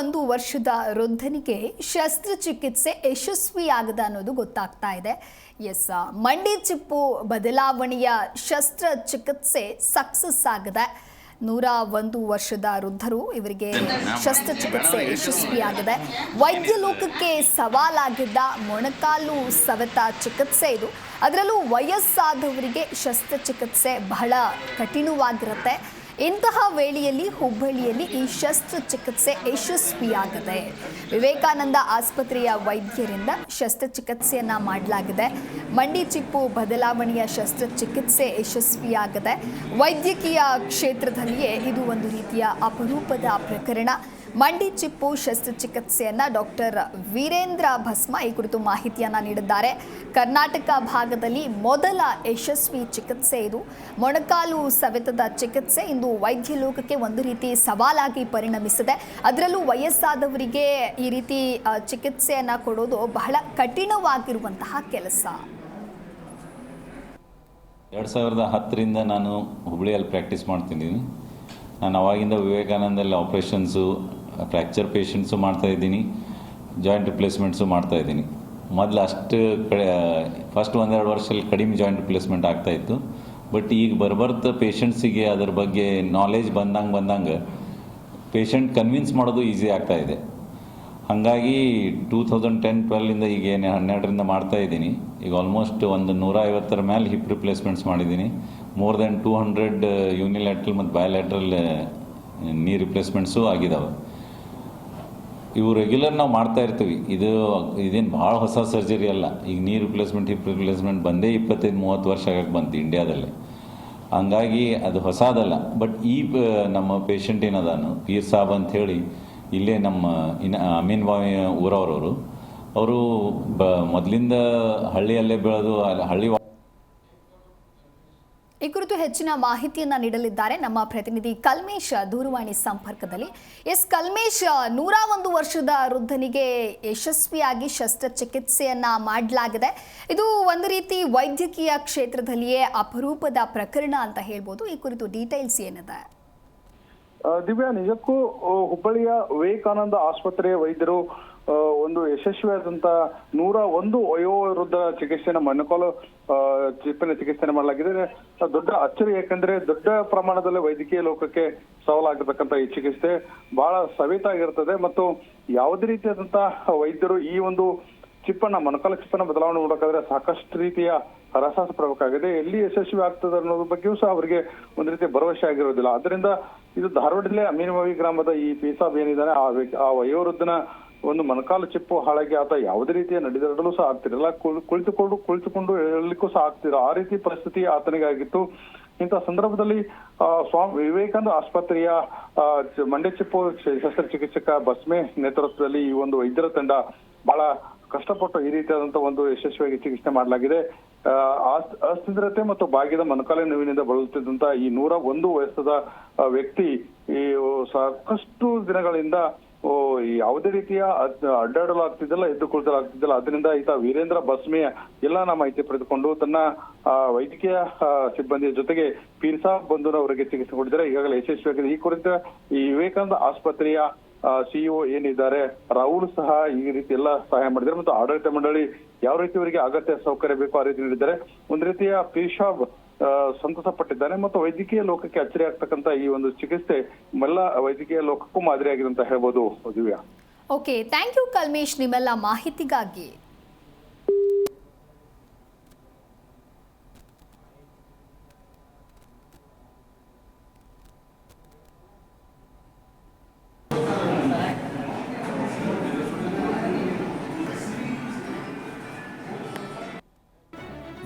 ಒಂದು ವರ್ಷದ ವೃದ್ಧನಿಗೆ ಶಸ್ತ್ರಚಿಕಿತ್ಸೆ ಯಶಸ್ವಿಯಾಗದ ಅನ್ನೋದು ಗೊತ್ತಾಗ್ತಾ ಇದೆ. ಎಸ್ ಮಂಡಿ ಚಿಪ್ಪು ಬದಲಾವಣೆಯ ಶಸ್ತ್ರಚಿಕಿತ್ಸೆ ಸಕ್ಸಸ್ ಆಗದೆ ನೂರ ಒಂದು ವರ್ಷದ ವೃದ್ಧರು ಇವರಿಗೆ ಶಸ್ತ್ರಚಿಕಿತ್ಸೆ ಯಶಸ್ವಿಯಾಗಿದೆ. ವೈದ್ಯ ಲೋಕಕ್ಕೆ ಸವಾಲಾಗಿದ್ದ ಮೊಣಕಾಲು ಸವೆತ ಚಿಕಿತ್ಸೆ ಇದು. ಅದರಲ್ಲೂ ವಯಸ್ಸಾದವರಿಗೆ ಶಸ್ತ್ರಚಿಕಿತ್ಸೆ ಬಹಳ ಕಠಿಣವಾಗಿರುತ್ತೆ. ಇಂತಹ ವೇಳೆಯಲ್ಲಿ ಹುಬ್ಬಳ್ಳಿಯಲ್ಲಿ ಈ ಶಸ್ತ್ರಚಿಕಿತ್ಸೆ ಯಶಸ್ವಿಯಾಗಿದೆ. ವಿವೇಕಾನಂದ ಆಸ್ಪತ್ರೆಯ ವೈದ್ಯರಿಂದ ಶಸ್ತ್ರಚಿಕಿತ್ಸೆಯನ್ನ ಮಾಡಲಾಗಿದೆ. ಮಂಡಿ ಚಿಪ್ಪು ಬದಲಾವಣೆಯ ಶಸ್ತ್ರಚಿಕಿತ್ಸೆ ಯಶಸ್ವಿಯಾಗಿದೆ. ವೈದ್ಯಕೀಯ ಕ್ಷೇತ್ರದಲ್ಲಿಯೇ ಇದು ಒಂದು ರೀತಿಯ ಅಪರೂಪದ ಪ್ರಕರಣ. ಮಂಡಿ ಚಿಪ್ಪು ಶಸ್ತ್ರಚಿಕಿತ್ಸೆಯನ್ನ ಡಾಕ್ಟರ್ ವೀರೇಂದ್ರ ಭಸ್ಮ ಈ ಕುರಿತು ಮಾಹಿತಿಯನ್ನ ನೀಡಿದ್ದಾರೆ. ಕರ್ನಾಟಕ ಭಾಗದಲ್ಲಿ ಮೊದಲ ಯಶಸ್ವಿ ಚಿಕಿತ್ಸೆ ಇದು. ಮೊಣಕಾಲು ಸವೆತದ ಚಿಕಿತ್ಸೆ ಇಂದು ವೈದ್ಯ ಲೋಕಕ್ಕೆ ಒಂದು ರೀತಿ ಸವಾಲಾಗಿ ಪರಿಣಮಿಸಿದೆ. ಅದರಲ್ಲೂ ವಯಸ್ಸಾದವರಿಗೆ ಈ ರೀತಿ ಚಿಕಿತ್ಸೆಯನ್ನು ಕೊಡೋದು ಬಹಳ ಕಠಿಣವಾಗಿರುವಂತಹ ಕೆಲಸ. ಎರಡು ಸಾವಿರದ ಹತ್ತರಿಂದ ನಾನು ಹುಬ್ಳಿಯಲ್ಲಿ ಪ್ರಾಕ್ಟೀಸ್ ಮಾಡ್ತಿದ್ದೀನಿ. ನಾನು ಅವಾಗಿಂದ ವಿವೇಕಾನಂದಲ್ಲಿ ಆಪ್ರೇಷನ್ಸು ಫ್ರ್ಯಾಕ್ಚರ್ ಪೇಷಂಟ್ಸು ಮಾಡ್ತಾ ಇದ್ದೀನಿ, ಜಾಯಿಂಟ್ ರಿಪ್ಲೇಸ್ಮೆಂಟ್ಸು ಮಾಡ್ತಾ ಇದ್ದೀನಿ. ಮೊದಲು ಅಷ್ಟು ಕಡೆ, ಫಸ್ಟ್ ಒಂದೆರಡು ವರ್ಷದಲ್ಲಿ ಕಡಿಮೆ ಜಾಯಿಂಟ್ ರಿಪ್ಲೇಸ್ಮೆಂಟ್ ಆಗ್ತಾಯಿತ್ತು ಬಟ್ ಈಗ ಬರ್ಬರ್ತ ಪೇಷಂಟ್ಸಿಗೆ ಅದ್ರ ಬಗ್ಗೆ ನಾಲೆಜ್ ಬಂದಂಗೆ ಬಂದಂಗೆ ಪೇಷಂಟ್ ಕನ್ವಿನ್ಸ್ ಮಾಡೋದು ಈಸಿ ಆಗ್ತಾ ಇದೆ. ಹಾಗಾಗಿ ಟೂ ತೌಸಂಡ್ ಟೆನ್ ಟ್ವೆಲ್ಲಿಂದ ಈಗ ಏನು ಹನ್ನೆರಡರಿಂದ ಮಾಡ್ತಾ ಇದ್ದೀನಿ. ಈಗ ಆಲ್ಮೋಸ್ಟ್ ಒಂದು ನೂರ ಐವತ್ತರ ಮೇಲೆ ಹಿಪ್ ರಿಪ್ಲೇಸ್ಮೆಂಟ್ಸ್ ಮಾಡಿದ್ದೀನಿ. More than two hundred unilateral ಮತ್ತು ಬಯೋಲ್ಯಾಟ್ರಲ್ ನೀ ರಿಪ್ಲೇಸ್ಮೆಂಟ್ಸು ಆಗಿದ್ದಾವೆ ಇವು ರೆಗ್ಯುಲರ್ ನಾವು ಮಾಡ್ತಾ ಇರ್ತೀವಿ. ಇದು, ಇದೇನು ಭಾಳ ಹೊಸ ಸರ್ಜರಿ ಅಲ್ಲ. ಈಗ ನೀ ರಿಪ್ಲೇಸ್ಮೆಂಟ್ ಹಿಪ್ ರಿಪ್ಲೇಸ್ಮೆಂಟ್ ಬಂದೇ ಇಪ್ಪತ್ತೈದು, ಮೂವತ್ತು ವರ್ಷ ಆಗಕ್ಕೆ ಬಂತು ಇಂಡಿಯಾದಲ್ಲಿ ಹಂಗಾಗಿ ಅದು ಹೊಸದಲ್ಲ. ಬಟ್ ಈ ನಮ್ಮ ಪೇಷಂಟ್ ಏನದಾನು, ಪೀರ್ ಸಾಬ್ ಅಂತ ಹೇಳಿ ಇಲ್ಲೇ ನಮ್ಮ ಇನ್ನ ಅಮೀನ್ ಬಾವಿ ಊರವ್ರವರು. ಅವರು ಬ, ಮೊದಲಿಂದ ಹಳ್ಳಿಯಲ್ಲೇ ಬೆಳೆದು, ಅಲ್ಲಿ ಹಳ್ಳಿ ಈ ಕುರಿತು ಹೆಚ್ಚಿನ ಮಾಹಿತಿಯನ್ನ ನೀಡಲಿದ್ದಾರೆ ನಮ್ಮ ಪ್ರತಿನಿಧಿ ಕಲ್ಮೇಶ್ ದೂರವಾಣಿ ಸಂಪರ್ಕದಲ್ಲಿ. ಎಸ್, ಕಲ್ಮೇಶ್, ನೂರ ಒಂದು ವರ್ಷದ ವೃದ್ಧನಿಗೆ ಯಶಸ್ವಿಯಾಗಿ ಶಸ್ತ್ರಚಿಕಿತ್ಸೆಯನ್ನ ಮಾಡಲಾಗಿದೆ. ಇದು ಒಂದು ರೀತಿ ವೈದ್ಯಕೀಯ ಕ್ಷೇತ್ರದಲ್ಲಿಯೇ ಅಪರೂಪದ ಪ್ರಕರಣ ಅಂತ ಹೇಳ್ಬೋದು. ಈ ಕುರಿತು ಡೀಟೇಲ್ಸ್ ಏನಿದೆ? ದಿವ್ಯಾ ನಿಜಕ್ಕೂ ಹುಬ್ಬಳ್ಳಿಯ ವಿವೇಕಾನಂದ ಆಸ್ಪತ್ರೆಯ ವೈದ್ಯರು ಒಂದು ಯಶಸ್ವಿಯಾದಂತ ನೂರ ಒಂದು ವಯೋವೃದ್ಧ ಚಿಕಿತ್ಸೆನ ಮೊಣಕಾಲು ಆ, ಚಿಪ್ಪಿನ ಚಿಕಿತ್ಸೆಯನ್ನು ಮಾಡಲಾಗಿದೆ. ದೊಡ್ಡ ಅಚ್ಚರಿ ಯಾಕಂದ್ರೆ ದೊಡ್ಡ ಪ್ರಮಾಣದಲ್ಲಿ ವೈದ್ಯಕೀಯ ಲೋಕಕ್ಕೆ ಸವಾಲಾಗಿರ್ತಕ್ಕಂಥ ಈ ಚಿಕಿತ್ಸೆ ಬಹಳ ಸವಿತಾಗಿರ್ತದೆ ಮತ್ತು ಯಾವುದೇ ರೀತಿಯಾದಂತಹ ವೈದ್ಯರು ಈ ಒಂದು ಚಿಪ್ಪನ್ನ ಮೊಣಕಾಲ ಚಿಪ್ಪನ್ನ ಬದಲಾವಣೆ ಮಾಡಬೇಕಾದ್ರೆ ಸಾಕಷ್ಟು ರೀತಿಯ ಹರಸಾಸ ಪಡಬೇಕಾಗಿದೆ. ಎಲ್ಲಿ ಯಶಸ್ವಿ ಆಗ್ತದೆ ಅನ್ನೋದ್ರ ಬಗ್ಗೆಯೂ ಸಹ ಅವರಿಗೆ ಒಂದು ರೀತಿ ಭರವಸೆ ಆಗಿರೋದಿಲ್ಲ. ಅದರಿಂದ ಇದು ಧಾರವಾಡ ಜಿಲ್ಲೆ ಅಮೀನವಾವಿ ಗ್ರಾಮದ ಈ ಪೀಸಾಬ್ ಏನಿದ್ದಾನೆ ಆ ವ್ಯಕ್ತಿ ಆ ವಯೋವೃದ್ಧನ ಒಂದು ಮೊಣಕಾಲು ಚಿಪ್ಪು ಹಾಳಾಗಿ ಆತ ಯಾವುದೇ ರೀತಿಯ ನಡೆದಾಡಲು ಸಹ ಆಗ್ತಿರಲಿಲ್ಲ. ಕುಳ್- ಕುಳಿತುಕೊಂಡು ಕುಳಿತುಕೊಂಡು ಹೇಳಲಿಕ್ಕೂ ಸಹ ಆಗ್ತಿರ ಆ ರೀತಿ ಪರಿಸ್ಥಿತಿ ಆತನಿಗಾಗಿತ್ತು. ಇಂಥ ಸಂದರ್ಭದಲ್ಲಿ ಆ, ಸ್ವಾಮಿ ವಿವೇಕಾನಂದ ಆಸ್ಪತ್ರೆಯ ಮಂಡ್ಯ ಚಿಪ್ಪು ಶಸ್ತ್ರಚಿಕಿತ್ಸಕ ಬಸ್ಮೆ ನೇತೃತ್ವದಲ್ಲಿ ಈ ಒಂದು ವೈದ್ಯರ ತಂಡ ಬಹಳ ಕಷ್ಟಪಟ್ಟು ಈ ರೀತಿಯಾದಂತಹ ಒಂದು ಯಶಸ್ವಿಯಾಗಿ ಚಿಕಿತ್ಸೆ ಮಾಡಲಾಗಿದೆ. ಅಸ್ಥಿರತೆ ಮತ್ತು ಬಾಗಿದ ಮನಕಾಲೆ ನೋವಿನಿಂದ ಬಳಲುತ್ತಿದ್ದಂತ ಈ ನೂರ ಒಂದು ವಯಸ್ಸದ ವ್ಯಕ್ತಿ ಈ ಸಾಕಷ್ಟು ದಿನಗಳಿಂದ ಯಾವುದೇ ರೀತಿಯ ಅದ್- ಅಡ್ಡಾಡಲು ಆಗ್ತಿದ್ದಲ್ಲ ಎದ್ದು ಕುಳಿತಲು ಆಗ್ತಿದ್ದಿಲ್ಲ ಅದರಿಂದ ಈತ ವೀರೇಂದ್ರ ಬಸ್ಮಿ ಎಲ್ಲ ಮಾಹಿತಿ ಪಡೆದುಕೊಂಡು ತನ್ನ ವೈದ್ಯಕೀಯ ಸಿಬ್ಬಂದಿಯ ಜೊತೆಗೆ ಪೀರ್ಸಾ ಬಂಧುನ ಅವರಿಗೆ ಚಿಕಿತ್ಸೆ ಕೊಟ್ಟಿದ್ದಾರೆ ಈಗಾಗಲೇ ಯಶಸ್ವಿಯಾಗಿದೆ. ಈ ಕುರಿತ ಈ ವಿವೇಕಾನಂದ ಆಸ್ಪತ್ರೆಯ ಸಿಇಒ ಏನಿದ್ದಾರೆ, ರಾಹುಲ್ ಸಹ ಈ ರೀತಿ ಎಲ್ಲ ಸಹಾಯ ಮಾಡಿದ್ದಾರೆ. ಮತ್ತು ಆಡಳಿತ ಮಂಡಳಿ ಯಾವ ರೀತಿ ಅವರಿಗೆ ಅಗತ್ಯ ಸೌಕರ್ಯ ಬೇಕು ಆ ರೀತಿ ನೀಡಿದ್ದಾರೆ. ಒಂದು ರೀತಿಯ ಪೇಶಾಬ್ ಸಂತಸ ಪಟ್ಟಿದ್ದಾನೆ ಮತ್ತು ವೈದ್ಯಕೀಯ ಲೋಕಕ್ಕೆ ಅಚ್ಚರಿ ಆಗ್ತಕ್ಕಂತ ಈ ಒಂದು ಚಿಕಿತ್ಸೆ ಎಲ್ಲ ವೈದ್ಯಕೀಯ ಲೋಕಕ್ಕೂ ಮಾದರಿಯಾಗಿದೆ ಅಂತ ಹೇಳ್ಬೋದು Divya. Okay thank you Kalmesh, ನಿಮ್ಮೆಲ್ಲ ಮಾಹಿತಿಗಾಗಿ.